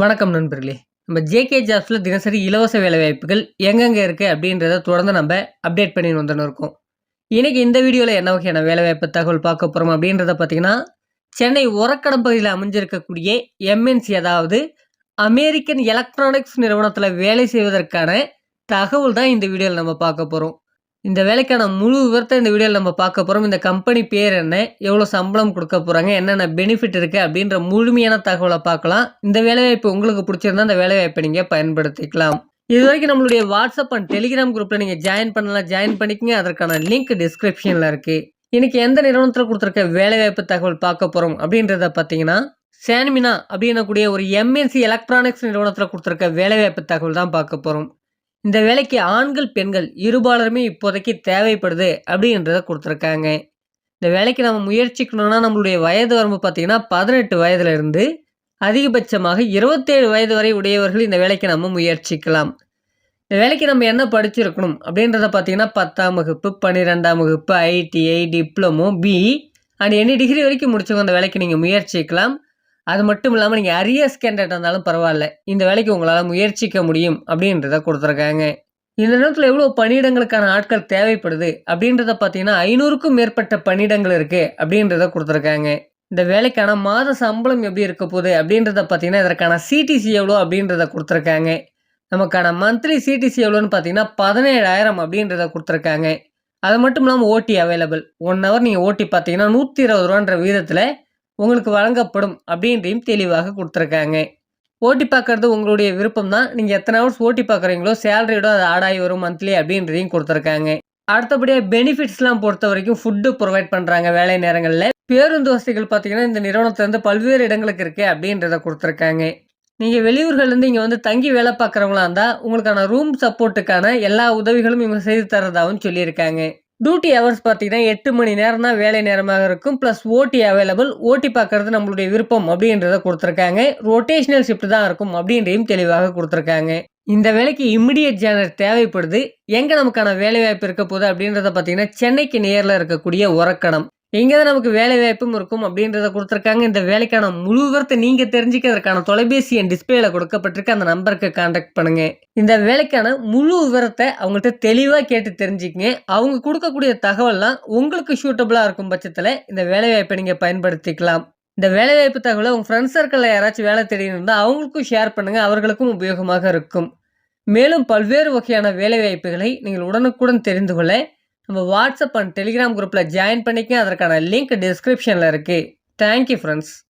வணக்கம் நண்பர்களே. நம்ம ஜேகே ஜாப்ஸில் தினசரி இலவச வேலைவாய்ப்புகள் எங்கெங்கே இருக்குது அப்படின்றத தொடர்ந்து நம்ம அப்டேட் பண்ணி வந்துன்னு இருக்கோம். இன்றைக்கி இந்த வீடியோவில் என்ன வகையான வேலைவாய்ப்பு தகவல் பார்க்க போகிறோம் அப்படின்றத பார்த்தீங்கன்னா சென்னை உரக்கடம் பகுதியில் அமைஞ்சிருக்கக்கூடிய எம்என்சி அதாவது அமெரிக்கன் எலக்ட்ரானிக்ஸ் நிறுவனத்தில் வேலை செய்வதற்கான தகவல் தான் இந்த வீடியோவில் நம்ம பார்க்க போகிறோம் இந்த வேலைக்கான முழு விவரத்தை இந்த வீடியோவில் நம்ம பார்க்க போகிறோம் இந்த கம்பெனி பேர் என்ன? எவ்வளோ சம்பளம் கொடுக்க போகிறாங்க என்னென்ன பெனிஃபிட் இருக்குது அப்படின்ற முழுமையான தகவலை பார்க்கலாம். இந்த வேலைவாய்ப்பு உங்களுக்கு பிடிச்சிருந்தா இந்த வேலைவாய்ப்பை நீங்கள் பயன்படுத்திக்கலாம். இது வரைக்கும் நம்மளுடைய வாட்ஸ்அப் அண்ட் டெலிகிராம் குரூப்பில் நீங்கள் ஜாயின் பண்ணலாம். ஜாயின் பண்ணிக்கங்க. அதற்கான லிங்க் டிஸ்கிரிப்ஷனில் இருக்குது இன்னைக்கு எந்த நிறுவனத்தில் கொடுத்துருக்க வேலைவாய்ப்பு தகவல் பார்க்க போகிறோம் அப்படின்றத பார்த்தீங்கன்னா சான்மினா அப்படின்னக்கூடிய ஒரு எம்என்சி எலக்ட்ரானிக்ஸ் நிறுவனத்தில் கொடுத்துருக்க வேலைவாய்ப்பு தகவல் தான் பார்க்க போகிறோம் இந்த வேலைக்கு ஆண்கள் பெண்கள் இருபாலருமே இப்போதைக்கு தேவைப்படுது அப்படின்றத கொடுத்துருக்காங்க. இந்த வேலைக்கு நம்ம முயற்சிக்கணும்னா நம்மளுடைய வயது வரம்பு பார்த்திங்கன்னா பதினெட்டு வயதுலேருந்து அதிகபட்சமாக இருபத்தேழு வயது வரை உடையவர்கள் இந்த வேலைக்கு நம்ம முயற்சிக்கலாம். இந்த வேலைக்கு நம்ம என்ன படிச்சிருக்கணும் அப்படின்றத பார்த்தீங்கன்னா பத்தாம் வகுப்பு பன்னிரெண்டாம் வகுப்பு ITI diploma B and any degree வரைக்கும் முடிச்சவங்க அந்த வேலைக்கு நீங்கள் முயற்சிக்கலாம். அது மட்டும் இல்லாமல் நீங்கள் அரியர்ஸ் கேண்டேட் இருந்தாலும் பரவாயில்ல. இந்த வேலைக்கு உங்களால் முயற்சிக்க முடியும் அப்படின்றத கொடுத்துருக்காங்க. இந்த நேரத்தில் எவ்வளோ பணியிடங்களுக்கான ஆட்கள் தேவைப்படுது அப்படின்றத பார்த்தீங்கன்னா ஐநூறுக்கும் மேற்பட்ட பணியிடங்கள் இருக்குது அப்படின்றத கொடுத்துருக்காங்க. இந்த வேலைக்கான மாத சம்பளம் எப்படி இருக்க போகுது அப்படின்றத பார்த்தீங்கன்னா இதற்கான சிடிசி எவ்வளோ அப்படின்றத கொடுத்துருக்காங்க. நமக்கான மந்த்லி சிடிசி எவ்வளோன்னு பார்த்தீங்கன்னா பதினேழாயிரம் அப்படின்றத கொடுத்துருக்காங்க. அது மட்டும் இல்லாமல் ஓட்டி அவைலபிள் ஒன் ஹவர் நீங்கள் ஓட்டி பார்த்தீங்கன்னா நூற்றி இருபது ரூபான்ற வீதத்தில் உங்களுக்கு வழங்கப்படும் அப்படின்றையும் தெளிவாக கொடுத்துருக்காங்க. ஓட்டி பார்க்கறது உங்களுடைய விருப்பம் தான் நீங்கள் எத்தனை ஹவர்ஸ் ஓட்டி பார்க்குறீங்களோ சேலரியோட அது ஆடாகி வரும் மந்த்லி அப்படின்றதையும் கொடுத்துருக்காங்க. அடுத்தபடியாக பெனிஃபிட்ஸ்லாம் பொறுத்த வரைக்கும் ஃபுட்டு ப்ரொவைட் பண்ணுறாங்க வேலை நேரங்களில். பேருந்து வசதிகள் பார்த்தீங்கன்னா இந்த நிறுவனத்துலேருந்து பல்வேறு இடங்களுக்கு இருக்குது அப்படின்றத கொடுத்துருக்காங்க. நீங்கள் வெளியூர்கள்லேருந்து இங்கே வந்து தங்கி வேலை பார்க்குறவங்களா இருந்தால் உங்களுக்கான ரூம் சப்போர்ட்டுக்கான எல்லா உதவிகளும் இவங்க செய்து தரதாகவும் சொல்லியிருக்காங்க. டியூட்டி ஹவர்ஸ் பார்த்தீங்கன்னா எட்டு மணி நேரம் தான் வேலை நேரமாக இருக்கும். ப்ளஸ் ஓட்டி அவைலபிள் ஓட்டி பார்க்கறது நம்மளுடைய விருப்பம் அப்படின்றத கொடுத்துருக்காங்க. ரொட்டேஷனல் ஷிஃப்ட் தான் இருக்கும் அப்படின்றையும் தெளிவாக கொடுத்துருக்காங்க. இந்த வேலைக்கு இம்மிடியட் ஜேனர் தேவைப்படுது. எங்கே நமக்கான வேலை வாய்ப்பு இருக்க போகுது அப்படின்றத பார்த்தீங்கன்னா சென்னைக்கு நேரில் இருக்கக்கூடிய உறக்கணம் எங்கே தான் நமக்கு வேலை வாய்ப்பும் இருக்கும் அப்படின்றத கொடுத்துருக்காங்க. இந்த வேலைக்கான முழு விவரத்தை நீங்கள் தெரிஞ்சுக்கிறதுக்கான தொலைபேசி என் டிஸ்பிளேல கொடுக்கப்பட்டிருக்க. அந்த நம்பருக்கு காண்டாக்ட் பண்ணுங்க. இந்த வேலைக்கான முழு விவரத்தை அவங்கள்ட்ட தெளிவாக கேட்டு தெரிஞ்சுக்கங்க. அவங்க கொடுக்கக்கூடிய தகவல்லாம் உங்களுக்கு சூட்டபுளாக இருக்கும் பட்சத்தில் இந்த வேலை வாய்ப்பை நீங்கள் பயன்படுத்திக்கலாம். இந்த வேலைவாய்ப்பு தகவலை உங்கள் ஃப்ரெண்ட்ஸ் சர்க்கிளில் யாராச்சும் வேலை தெரியும்னா அவங்களுக்கும் ஷேர் பண்ணுங்கள் அவர்களுக்கும் உபயோகமாக இருக்கும். மேலும் பல்வேறு வகையான வேலைவாய்ப்புகளை நீங்கள் உடனுக்குடன் தெரிந்து கொள்ள நம்ம வாட்ஸ்அப் அண்ட் டெலிகிராம் குரூப்பில் ஜாயின் பண்ணிக்க அதற்கான லிங்க் டிஸ்கிரிப்ஷனில் இருக்குது தேங்க்யூ ஃப்ரெண்ட்ஸ்